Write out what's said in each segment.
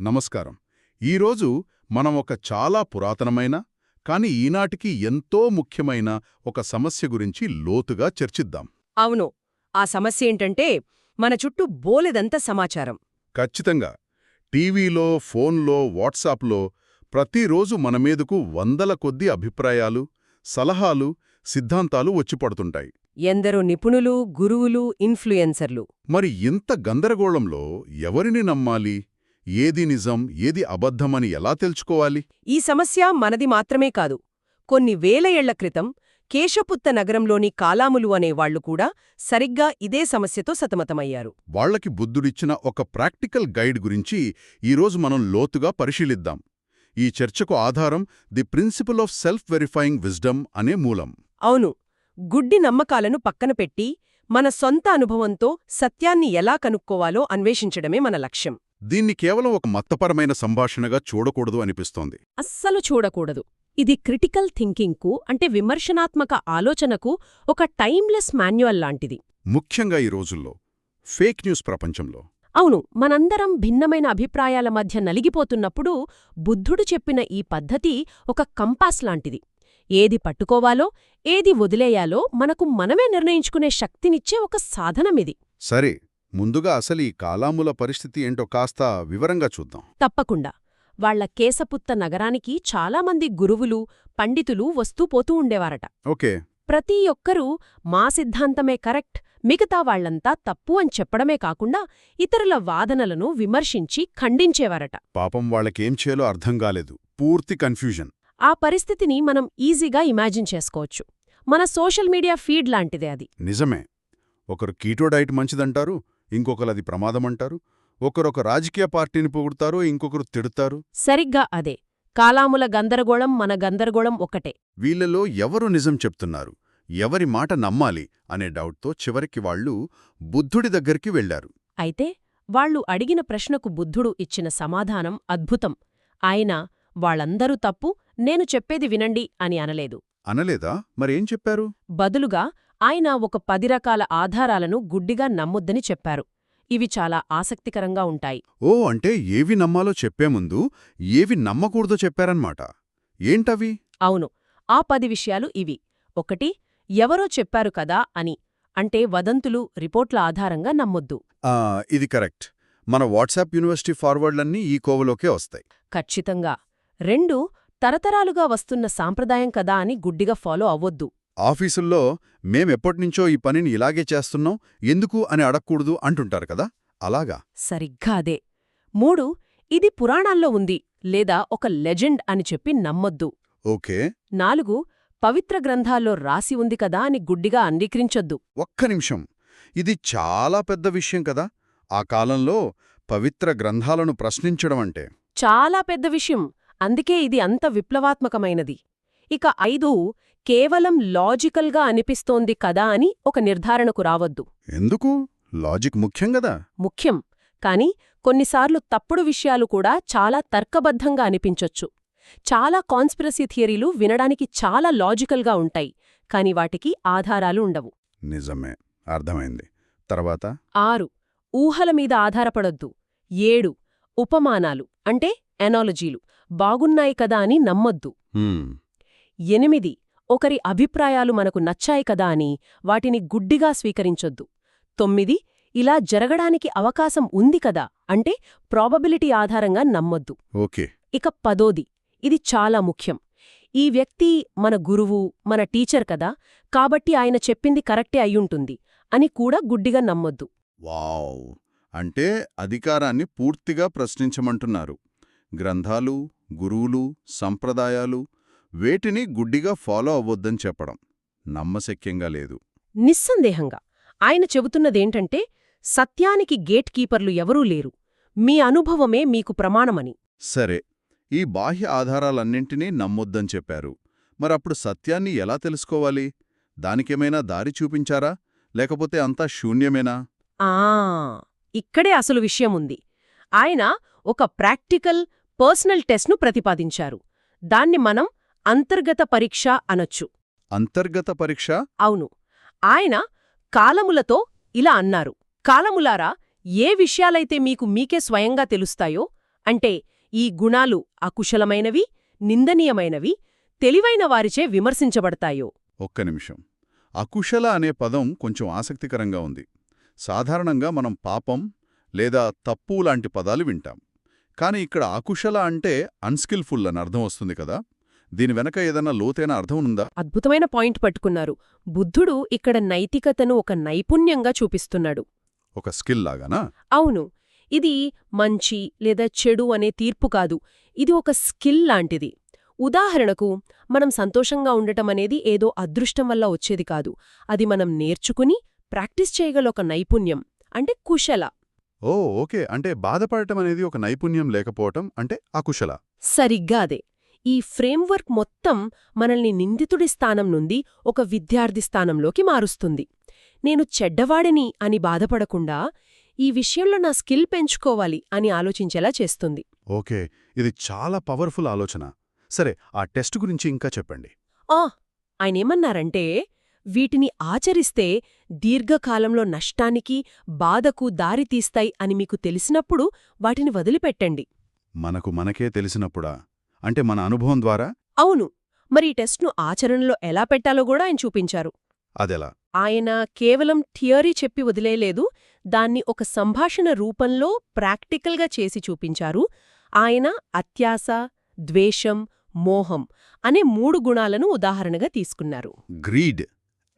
నమస్కారం. ఈరోజు మనం ఒక చాలా పురాతనమైన కాని ఈనాటికి ఎంతో ముఖ్యమైన ఒక సమస్య గురించి లోతుగా చర్చిద్దాం. అవును. ఆ సమస్య ఏంటంటే మన చుట్టూ బోలెదంత సమాచారం. ఖచ్చితంగా. టీవీలో ఫోన్లో వాట్సాప్లో ప్రతిరోజు మన మీదకు వందల కొద్ది అభిప్రాయాలు సలహాలు సిద్ధాంతాలు వచ్చిపడుతుంటాయి ఎందరో నిపుణులు గురువులు ఇన్ఫ్లుయెన్సర్లు. మరి ఇంత గందరగోళంలో ఎవరిని నమ్మాలి? ఏది నిజం ఏది అబద్ధమని ఎలా తెలుసుకోవాలి? ఈ సమస్య మనది మాత్రమే కాదు. కొన్ని వేల ఏళ్ళ క్రితం కేశపుత్త నగరంలోని కాలాములు అనేవాళ్ళు కూడా సరిగ్గా ఇదే సమస్యతో సతమతమయ్యారు. వాళ్ళకి బుద్ధుడిచ్చిన ఒక ప్రాక్టికల్ గైడ్ గురించి ఈరోజు మనం లోతుగా పరిశీలిద్దాం. ఈ చర్చకు ఆధారం the principle of self verifying wisdom అనే మూలం. అవును. గుడ్డి నమ్మకాలను పక్కన పెట్టి మన సొంత అనుభవంతో సత్యాన్ని ఎలా కనుక్కోవాలో అన్వేషించడమే మన లక్ష్యం. దీన్ని కేవలం ఒక మతపరమైన సంభాషణగా చూడకూడదు అనిపిస్తోంది. అస్సలు చూడకూడదు. ఇది క్రిటికల్ థింకింగ్కు అంటే విమర్శనాత్మక ఆలోచనకు ఒక టైమ్లెస్ మాన్యువల్ లాంటిది. ముఖ్యంగా ఈ రోజుల్లో ఫేక్ న్యూస్ ప్రపంచంలో. అవును మనందరం భిన్నమైన అభిప్రాయాల మధ్య నలిగిపోతున్నప్పుడు బుద్ధుడు చెప్పిన ఈ పద్ధతి ఒక కంపాస్ లాంటిది. ఏది పట్టుకోవాలో ఏది వదిలేయాలో మనకు మనమే నిర్ణయించుకునే శక్తినిచ్చే ఒక సాధనమిది. సరే ముందుగా అసలు ఈ కాలాముల పరిస్థితి ఏంటో కాస్త వివరంగా చూద్దాం. తప్పకుండా. వాళ్ళ కేసపుత్త నగరానికి చాలామంది గురువులు పండితులు వస్తూ పోతూ ఉండేవారట. ఓకే. ప్రతి ఒక్కరూ మా సిద్ధాంతమే కరెక్ట్ మిగతా వాళ్ళంతా తప్పు అని చెప్పడమే కాకుండా ఇతరుల వాదనలను విమర్శించి ఖండించేవారట. పాపం వాళ్ళకేం చేయాలో అర్థం కాలేదు. పూర్తి కన్ఫ్యూజన్. ఆ పరిస్థితిని మనం ఈజీగా ఇమాజిన్ చేసుకోవచ్చు. మన సోషల్ మీడియా ఫీడ్ లాంటిదే అది. నిజమే. ఒకరు కీటో డైట్ మంచిదంటారు ఇంకొకరు అది ప్రమాదమంటారు. ఒకరొక రాజకీయ పార్టీని పొగుడుతారు ఇంకొకరు తిడతారు. సరిగ్గా అదే. కాలాముల గందరగోళం మన గందరగోళం ఒకటే వీళ్ళలో ఎవరు నిజం చెప్తున్నారు ఎవరి మాట నమ్మాలి అనే డౌట్తో చివరికి వాళ్ళు బుద్ధుడి దగ్గరికి వెళ్ళారు అయితే వాళ్ళు అడిగిన ప్రశ్నకు బుద్ధుడు ఇచ్చిన సమాధానం అద్భుతం. ఆయన వాళ్ళందరూ తప్పు నేను చెప్పేది వినండి అని అనలేదు. అనలేదా? మరేం చెప్పారు? బదులుగా ఆయన ఒక పది రకాల ఆధారాలను గుడ్డిగా నమ్మొద్దని చెప్పారు. ఇవి చాలా ఆసక్తికరంగా ఉంటాయి. ఓ అంటే ఏవి నమ్మాలో చెప్పే ముందు ఏవి నమ్మకూడదో చెప్పారన్మాట. ఏంటవి? అవును ఆ పది విషయాలు ఇవి. ఒకటి ఎవరో చెప్పారు కదా అని అంటే వదంతులు రిపోర్ట్ల ఆధారంగా నమ్మొద్దు. ఇది కరెక్ట్. మన వాట్సాప్ యూనివర్సిటీ ఫార్వర్డ్లన్నీ ఈ కోవలోకే వస్తాయి. ఖచ్చితంగా. రెండు తరతరాలుగా వస్తున్న సాంప్రదాయం కదా అని గుడ్డిగా ఫాలో అవ్వొద్దు. ఆఫీసుల్లో మేమెప్పటినుంచో ఈ పనిని ఇలాగే చేస్తున్నాం ఎందుకు అని అడగకూడదు అంటుంటారు కదా అలాగా? సరిగ్గా అదే. మూడు ఇది పురాణాల్లో ఉంది లేదా ఒక లెజెండ్ అని చెప్పి నమ్మొద్దు. ఓకే. నాలుగు పవిత్ర గ్రంథాల్లో రాసి ఉంది కదా అని గుడ్డిగా అంగీకరించొద్దు. ఒక్క నిమిషం. ఇది చాలా పెద్ద విషయం కదా ఆ కాలంలో పవిత్ర గ్రంథాలను ప్రశ్నించడం అంటే. చాలా పెద్ద విషయం. అందుకే ఇది అంత విప్లవాత్మకమైనది. ఇక ఐదు కేవలం లాజికల్గా అనిపిస్తోంది కదా అని ఒక నిర్ధారణకు రావద్దు. ఎందుకు? లాజిక్ ముఖ్యం గదా ముఖ్యం. కాని కొన్నిసార్లు తప్పుడు విషయాలు కూడా చాలా తర్కబద్ధంగా అనిపించొచ్చు. చాలా కాన్స్పిరసీ థియరీలు వినడానికి చాలా లాజికల్గా ఉంటాయి. కాని వాటికి ఆధారాలు ఉండవు. నిజమే. అర్థమైంది. తర్వాత? ఆరు. ఊహల మీద ఆధారపడొద్దు. ఏడు. ఉపమానాలు. అంటే ఎనాలజీలు. బాగున్నాయి కదా అని నమ్మొద్దు. ఎనిమిది ఒకరి అభిప్రాయాలు మనకు నచ్చాయి కదా అని వాటిని గుడ్డిగా స్వీకరించొద్దు. తొమ్మిది ఇలా జరగడానికి అవకాశం ఉంది కదా అంటే ప్రాబబిలిటీ ఆధారంగా నమ్మొద్దు. ఓకే. ఇక పదోది ఇది చాలా ముఖ్యం. ఈ వ్యక్తి మన గురువు మన టీచర్ కదా కాబట్టి ఆయన చెప్పింది కరెక్టే అయ్యుంటుంది అని కూడా గుడ్డిగా నమ్మొద్దు. వావ్. అంటే అధికారాన్ని పూర్తిగా ప్రశ్నించమంటున్నారు. గ్రంథాలు గురువులు సంప్రదాయాలు వేటిని గుడ్డిగా ఫాలో అవ్వొద్దని చెప్పడం నమ్మశక్యంగా లేదు. నిస్సందేహంగా ఆయన చెబుతున్నదేంటంటే సత్యానికి గేట్ కీపర్లు ఎవరూ లేరు. మీ అనుభవమే మీకు ప్రమాణమని. సరే ఈ బాహ్య ఆధారాలన్నింటినీ నమ్మొద్దని చెప్పారు. మరప్పుడు సత్యాన్ని ఎలా తెలుసుకోవాలి? దానికేమైనా దారి చూపించారా? లేకపోతే అంతా శూన్యమేనా? ఆ ఇక్కడే అసలు విషయముంది. ఆయన ఒక ప్రాక్టికల్ పర్సనల్ టెస్ట్ను ప్రతిపాదించారు. దాన్ని మనం అంతర్గత పరీక్ష అనొచ్చు. అంతర్గత పరీక్ష? అవును. ఆయన కాలములతో ఇలా అన్నారు. కాలములారా ఏ విషయాలైతే మీకు మీకే స్వయంగా తెలుస్తాయో అంటే ఈ గుణాలు అకుశలమైనవి నిందనీయమైనవి తెలివైన వారిచే విమర్శించబడతాయో. ఒక్క నిమిషం. అకుశల అనే పదం కొంచెం ఆసక్తికరంగా ఉంది. సాధారణంగా మనం పాపం లేదా తప్పు లాంటి పదాలు వింటాం. కానీ ఇక్కడ అకుశల అంటే అన్స్కిల్ఫుల్ అని అర్థం వస్తుంది కదా. దీని వెనక ఏదన్నా లోతైన అర్థం ఉందా? అద్భుతమైన పాయింట్ పట్టుకున్నారు. బుద్ధుడు ఇక్కడ నైతికతను ఒక నైపుణ్యంగా చూపిస్తున్నాడు. ఒక స్కిల్ లాగానా? అవును. ఇది మంచి లేదా చెడు అనే తీర్పు కాదు. ఇది ఒక స్కిల్ లాంటిది. ఉదాహరణకు మనం సంతోషంగా ఉండటం అనేది ఏదో అదృష్టం వల్ల వచ్చేది కాదు. అది మనం నేర్చుకుని ప్రాక్టీస్ చేయగల ఒక నైపుణ్యం అంటే కుశల. Oh okay. అంటే బాధపడటం అనేది ఒక నైపుణ్యం లేకపోవటం అంటే అకుశల. సరిగ్గా అదే. ఈ ఫ్రేమ్వర్క్ మొత్తం మనల్ని నిందితుడి స్థానం నుండి ఒక విద్యార్థి స్థానంలోకి మారుస్తుంది. నేను చెడ్డవాడిని అని బాధపడకుండా ఈ విషయంలో నా స్కిల్ పెంచుకోవాలి అని ఆలోచించేలా చేస్తుంది. ఓకే. ఇది చాలా పవర్ఫుల్ ఆలోచన. సరే ఆ టెస్ట్ గురించి ఇంకా చెప్పండి. ఆ! ఆయనేమన్నారంటే వీటిని ఆచరిస్తే దీర్ఘకాలంలో నష్టానికి బాధకు దారితీస్తాయి అని మీకు తెలిసినప్పుడు వాటిని వదిలిపెట్టండి. మనకు మనకే తెలిసినప్పుడా? అంటే మన అనుభవం ద్వారా? అవును. మరి ఈ టెస్ట్ను ఆచరణలో ఎలా పెట్టాలో కూడా ఆయన చూపించారు. అదెలా? ఆయన కేవలం థియరీ చెప్పి వదిలేలేదు దాన్ని ఒక సంభాషణ రూపంలో ప్రాక్టికల్గా చేసి చూపించారు. ఆయన అత్యాస ద్వేషం మోహం అనే మూడు గుణాలను ఉదాహరణగా తీసుకున్నారు. Greed.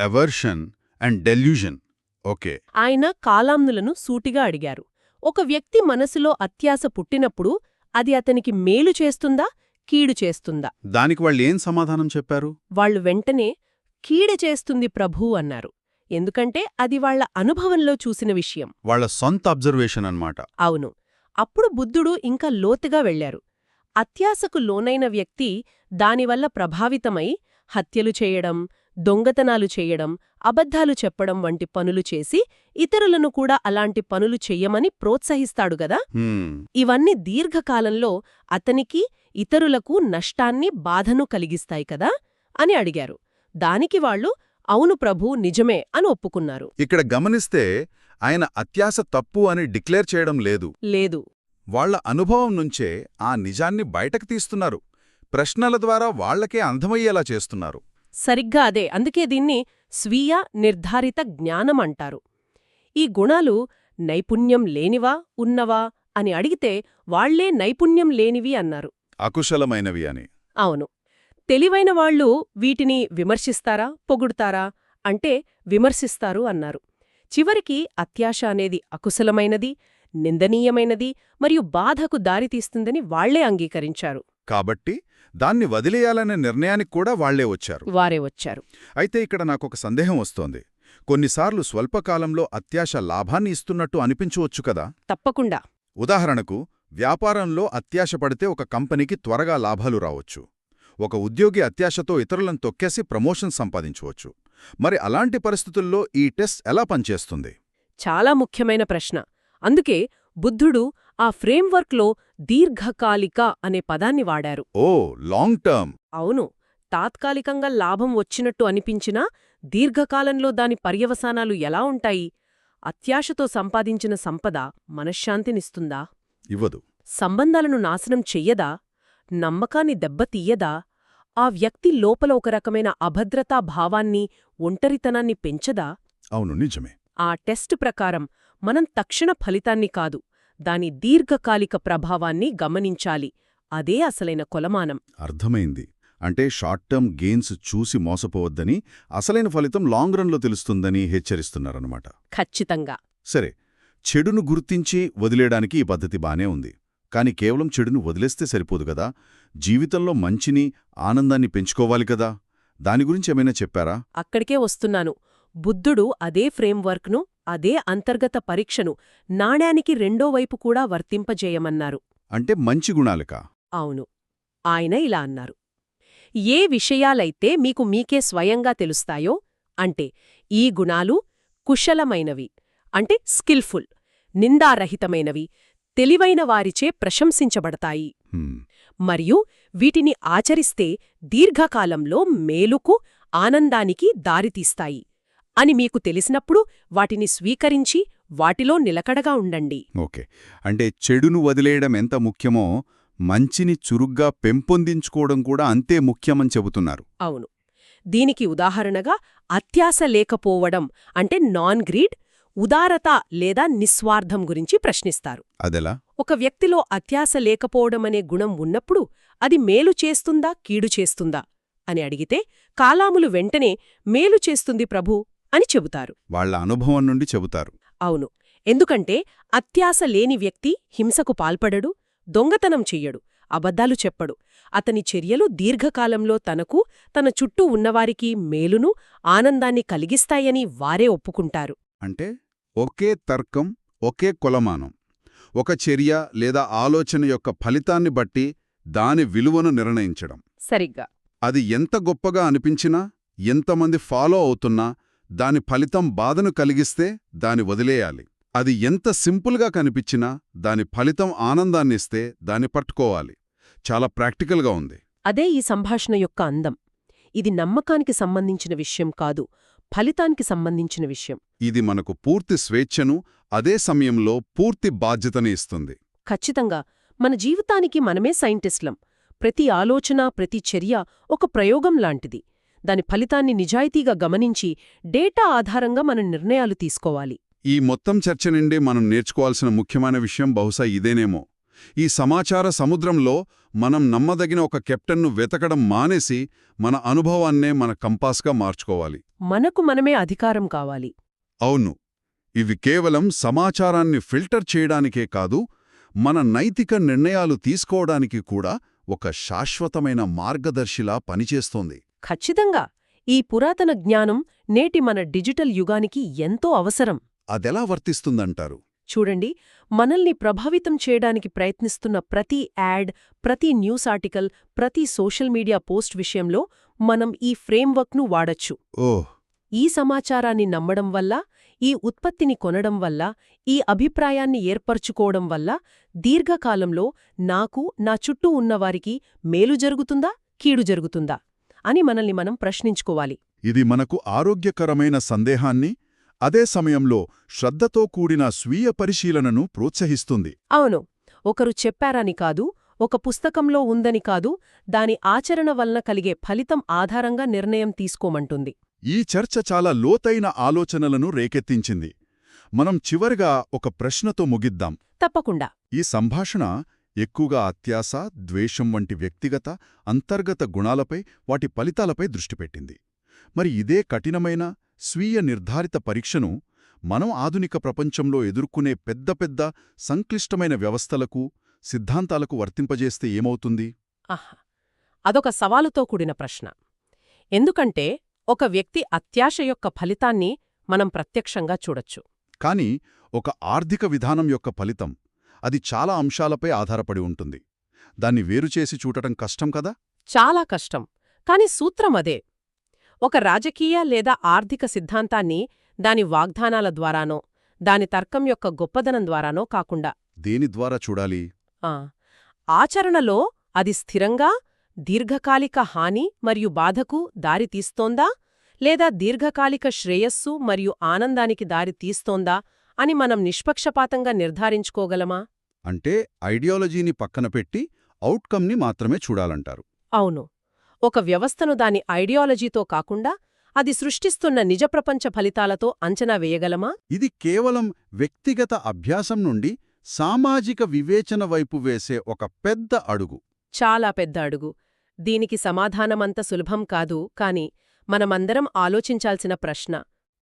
Aversion and delusion okay ఆయన కాలాంనులను సూటిగా అడిగారు. ఒక వ్యక్తి మనసులో అత్యాస పుట్టినప్పుడు అది అతనికి మేలు చేస్తుందా కీడు చేస్తుందా? దానికి వాళ్ళు ఏం సమాధానం చెప్పారు? వాళ్ళు వెంటనే కీడు చేస్తుంది ప్రభూ అన్నారు. ఎందుకంటే అది వాళ్ళ అనుభవంలో చూసిన విషయం. వాళ్ళ సొంత అబ్జర్వేషన్ అన్నమాట. అవును. అప్పుడు బుద్ధుడు ఇంకా లోతుగా వెళ్ళారు అత్యాసకు లోనైన వ్యక్తి దానివల్ల ప్రభావితమై హత్యలు చేయడం దొంగతనాలు చేయడం అబద్ధాలు చెప్పడం వంటి పనులు చేసి ఇతరులను కూడా అలాంటి పనులు చెయ్యమని ప్రోత్సహిస్తాడు గదా? ఇవన్నీ దీర్ఘకాలంలో అతనికి ఇతరులకు నష్టాన్ని బాధను కలిగిస్తాయి కదా? అని అడిగారు. దానికి వాళ్ళు అవును ప్రభూ నిజమే అని ఒప్పుకున్నారు. ఇక్కడ గమనిస్తే ఆయన అత్యాస తప్పు అని డిక్లేర్ చేయడం లేదు. లేదు. వాళ్ళ అనుభవం నుంచే ఆ నిజాన్ని బయటకు తీస్తున్నారు. ప్రశ్నల ద్వారా వాళ్ళకే అర్థమయ్యేలా చేస్తున్నారు. సరిగ్గా అదే. అందుకే దీన్ని స్వీయ నిర్ధారిత జ్ఞానం అంటారు. ఈ గుణాలు నైపుణ్యం లేనివా ఉన్నవా అని అడిగితే వాళ్ళే నైపుణ్యం లేనివి అన్నారు. అకుశలమైనవి అని. అవును. తెలివైన వాళ్ళు వీటిని విమర్శిస్తారా పొగుడుతారా అంటే విమర్శిస్తారు అన్నారు. చివరికి అత్యాశ అనేది అకుశలమైనది నిందనీయమైనది మరియు బాధకు దారితీస్తుందని వాళ్ళే అంగీకరించారు. కాబట్టి దాన్ని వదిలేయాలనే నిర్ణయానికి కూడా వాళ్ళే వచ్చారు. వారే వచ్చారు. అయితే ఇక్కడ నాకొక సందేహం వస్తోంది. కొన్నిసార్లు స్వల్పకాలంలో అత్యాశ లాభాన్ని ఇస్తున్నట్టు అనిపించవచ్చు కదా? తప్పకుండా. ఉదాహరణకు వ్యాపారంలో అత్యాశ పడితే ఒక కంపెనీకి త్వరగా లాభాలు రావచ్చు. ఒక ఉద్యోగి అత్యాశతో ఇతరులను తొక్కేసి ప్రమోషన్ సంపాదించవచ్చు. మరి అలాంటి పరిస్థితుల్లో ఈ టెస్ట్ ఎలా పనిచేస్తుంది? చాలా ముఖ్యమైన ప్రశ్న. అందుకే బుద్ధుడు ఆ ఫ్రేమ్వర్క్లో దీర్ఘకాలిక అనే పదాన్ని వాడారు. Oh long term. అవును. తాత్కాలికంగా లాభం వచ్చినట్టు అనిపించినా దీర్ఘకాలంలో దాని పర్యవసానాలు ఎలా ఉంటాయి? అత్యాశతో సంపాదించిన సంపద మనశ్శాంతినిస్తుందా? ఇవ్వదు. సంబంధాలను నాశనం చెయ్యదా? నమ్మకాన్ని దెబ్బతీయదా? ఆ వ్యక్తి లోపల ఒక రకమైన అభద్రతా భావాన్ని ఒంటరితనాన్ని పెంచదా? అవును నిజమే. ఆ టెస్ట్ ప్రకారం మనం తక్షణ ఫలితాన్ని కాదు దాని దీర్ఘకాలిక ప్రభావాన్ని గమనించాలి. అదే అసలైన కొలమానం. అర్థమైంది. అంటే షార్ట్ టర్మ్ గెయిన్స్ చూసి మోసపోవద్దని అసలైన ఫలితం లాంగ్ రన్లో తెలుస్తుందని హెచ్చరిస్తున్నారన్నమాట. ఖచ్చితంగా. సరే చెడును గుర్తించి వదిలేయడానికి ఈ పద్ధతి బానే ఉంది. కాని కేవలం చెడును వదిలేస్తే సరిపోదు కదా? జీవితంలో మంచిని ఆనందాన్ని పెంచుకోవాలి కదా? దాని గురించి ఏమైనా చెప్పారా? అక్కడికే వస్తున్నాను. బుద్ధుడు అదే ఫ్రేమ్వర్క్ను అదే అంతర్గత పరీక్షను నాణ్యానికి రెండో వైపు కూడా వర్తింపజేయమన్నారు. అంటే మంచి గుణాలకా? అవును. ఆయన ఇలా అన్నారు. ఏ విషయాలైతే మీకు మీకే స్వయంగా తెలుస్తాయో అంటే ఈ గుణాలు కుశలమైనవి అంటే స్కిల్ఫుల్ నిందారహితమైనవి తెలివైన వారిచే ప్రశంసించబడతాయి. మరియు వీటిని ఆచరిస్తే దీర్ఘకాలంలో మేలుకు ఆనందానికి దారితీస్తాయి. అని మీకు తెలిసినప్పుడు వాటిని స్వీకరించి వాటిలో నిలకడగా ఉండండి. ఓకే. అంటే చెడును వదిలేయడం ఎంత ముఖ్యమో మంచిని చురుగ్గా పెంపొందించుకోవడం కూడా అంతే ముఖ్యమని చెబుతున్నారు. అవును. దీనికి ఉదాహరణగా అత్యాశ లేకపోవడం అంటే నాన్ గ్రీడ్ ఉదారత లేదా నిస్వార్థం గురించి ప్రశ్నిస్తారు. అదెలా? ఒక వ్యక్తిలో అత్యాశ లేకపోవడమనే గుణం ఉన్నప్పుడు అది మేలు చేస్తుందా కీడు చేస్తుందా అని అడిగితే కాలాములు వెంటనే మేలు చేస్తుంది ప్రభూ. అని చెబుతారు. వాళ్ళ అనుభవం నుండి చెబుతారు. అవును. ఎందుకంటే అత్యాశ లేని వ్యక్తి హింసకు పాల్పడడు దొంగతనం చెయ్యడు అబద్ధాలు చెప్పడు. అతని చర్యలు దీర్ఘకాలంలో తనకు తన చుట్టూ ఉన్నవారికి మేలును ఆనందాన్ని కలిగిస్తాయని వారే ఒప్పుకుంటారు. అంటే ఒకే తర్కం ఒకే కొలమానం. ఒక చర్య లేదా ఆలోచన యొక్క ఫలితాన్ని బట్టి దాని విలువను నిర్ణయించడం. సరిగ్గా. అది ఎంత గొప్పగా అనిపించినా ఎంతమంది ఫాలో అవుతున్నా దాని ఫలితం బాధను కలిగిస్తే దాని వదిలేయాలి. అది ఎంత సింపుల్గా కనిపించినా దాని ఫలితం ఆనందాన్నిస్తే దాన్ని పట్టుకోవాలి. చాలా ప్రాక్టికల్గా ఉంది. అదే ఈ సంభాషణ యొక్క అందం. ఇది నమ్మకానికి సంబంధించిన విషయం కాదు ఫలితానికి సంబంధించిన విషయం. ఇది మనకు పూర్తి స్వేచ్ఛను అదే సమయంలో పూర్తి బాధ్యతని ఇస్తుంది. ఖచ్చితంగా. మన జీవితానికి మనమే సైంటిస్ట్లం. ప్రతి ఆలోచన ప్రతి చర్య ఒక ప్రయోగం లాంటిది. దాని ఫలితాన్ని నిజాయితీగా గమనించి డేటా ఆధారంగా మన నిర్ణయాలు తీసుకోవాలి. ఈ మొత్తం చర్చ నుండి మనం నేర్చుకోవాల్సిన ముఖ్యమైన విషయం బహుశా ఇదేనేమో. ఈ సమాచార సముద్రంలో మనం నమ్మదగిన ఒక కెప్టెన్ను వెతకడం మానేసి మన అనుభవాన్నే మన కంపాస్గా మార్చుకోవాలి. మనకు మనమే అధికారం కావాలి. అవును. ఇవి కేవలం సమాచారాన్ని ఫిల్టర్ చేయడానికే కాదు మన నైతిక నిర్ణయాలు తీసుకోవడానికి కూడా ఒక శాశ్వతమైన మార్గదర్శిలా పనిచేస్తోంది. ఖచ్చితంగా ఈ పురాతన జ్ఞానం నేటి మన డిజిటల్ యుగానికి ఎంతో అవసరం. అదెలా వర్తిస్తుందంటారు? చూడండి మనల్ని ప్రభావితం చేయడానికి ప్రయత్నిస్తున్న ప్రతి యాడ్ ప్రతి న్యూస్ ఆర్టికల్ ప్రతి సోషల్ మీడియా పోస్ట్ విషయంలో మనం ఈ ఫ్రేమ్వర్క్ను వాడొచ్చు. ఓహ్! ఈ సమాచారాన్ని నమ్మడం వల్ల ఈ ఉత్పత్తిని కొనడం వల్ల ఈ అభిప్రాయాన్ని ఏర్పరచుకోవడం వల్ల దీర్ఘకాలంలో నాకు నా చుట్టూ ఉన్నవారికి మేలు జరుగుతుందా? కీడు జరుగుతుందా? అని మనల్ని మనం ప్రశ్నించుకోవాలి. ఇది మనకు ఆరోగ్యకరమైన సందేహాన్ని అదే సమయంలో శ్రద్ధతో కూడిన స్వీయ పరిశీలనను ప్రోత్సహిస్తుంది. అవును ఒకరు చెప్పారని కాదు ఒక పుస్తకంలో ఉందని కాదు దాని ఆచరణ వలన కలిగే ఫలితం ఆధారంగా నిర్ణయం తీసుకోమంటుంది. ఈ చర్చ చాలా లోతైన ఆలోచనలను రేకెత్తించింది. మనం చివరిగా ఒక ప్రశ్నతో ముగిద్దాం. తప్పకుండా. ఈ సంభాషణ ఎక్కువగా అత్యాశ ద్వేషం వంటి వ్యక్తిగత అంతర్గత గుణాలపై వాటి ఫలితాలపై దృష్టి పెట్టింది. మరి ఇదే కఠినమైన స్వీయ నిర్ధారిత పరీక్షను మనం ఆధునిక ప్రపంచంలో ఎదుర్కొనే పెద్ద పెద్ద సంక్లిష్టమైన వ్యవస్థలకు సిద్ధాంతాలకు వర్తింపజేస్తే ఏమవుతుంది? ఆహా! అదొక సవాలుతో కూడిన ప్రశ్న. ఎందుకంటే ఒక వ్యక్తి అత్యాశ యొక్క ఫలితాన్ని మనం ప్రత్యక్షంగా చూడొచ్చు. కాని ఒక ఆర్థిక విధానం యొక్క ఫలితం అది చాలా అంశాలపై ఆధారపడి ఉంటుంది. దాన్ని వేరుచేసి చూడటం కష్టం కదా? చాలా కష్టం. కాని సూత్రం అదే. ఒక రాజకీయ లేదా ఆర్థిక సిద్ధాంతాన్ని దాని వాగ్దానాల ద్వారానో దాని తర్కం యొక్క గొప్పదనం ద్వారానో కాకుండా దేని ద్వారా చూడాలి? ఆ, ఆచరణలో అది స్థిరంగా దీర్ఘకాలిక హాని మరియు బాధకు దారి తీస్తోందా లేదా దీర్ఘకాలిక శ్రేయస్సు మరియు ఆనందానికి దారి తీస్తోందా అని మనం నిష్పక్షపాతంగా నిర్ధారించుకోగలమా? అంటే ఐడియాలజీని పక్కన పెట్టి అవుట్కమ్ని మాత్రమే చూడాలంటారు. అవును. ఒక వ్యవస్థను దాని ఐడియాలజీతో కాకుండా అది సృష్టిస్తున్న నిజ ప్రపంచ ఫలితాలతో అంచనా వేయగలమా? ఇది కేవలం వ్యక్తిగత అభ్యాసం నుండి సామాజిక వివేచన వైపు వేసే ఒక పెద్ద అడుగు. చాలా పెద్ద అడుగు. దీనికి సమాధానమంత సులభం కాదు కాని మనమందరం ఆలోచించాల్సిన ప్రశ్న.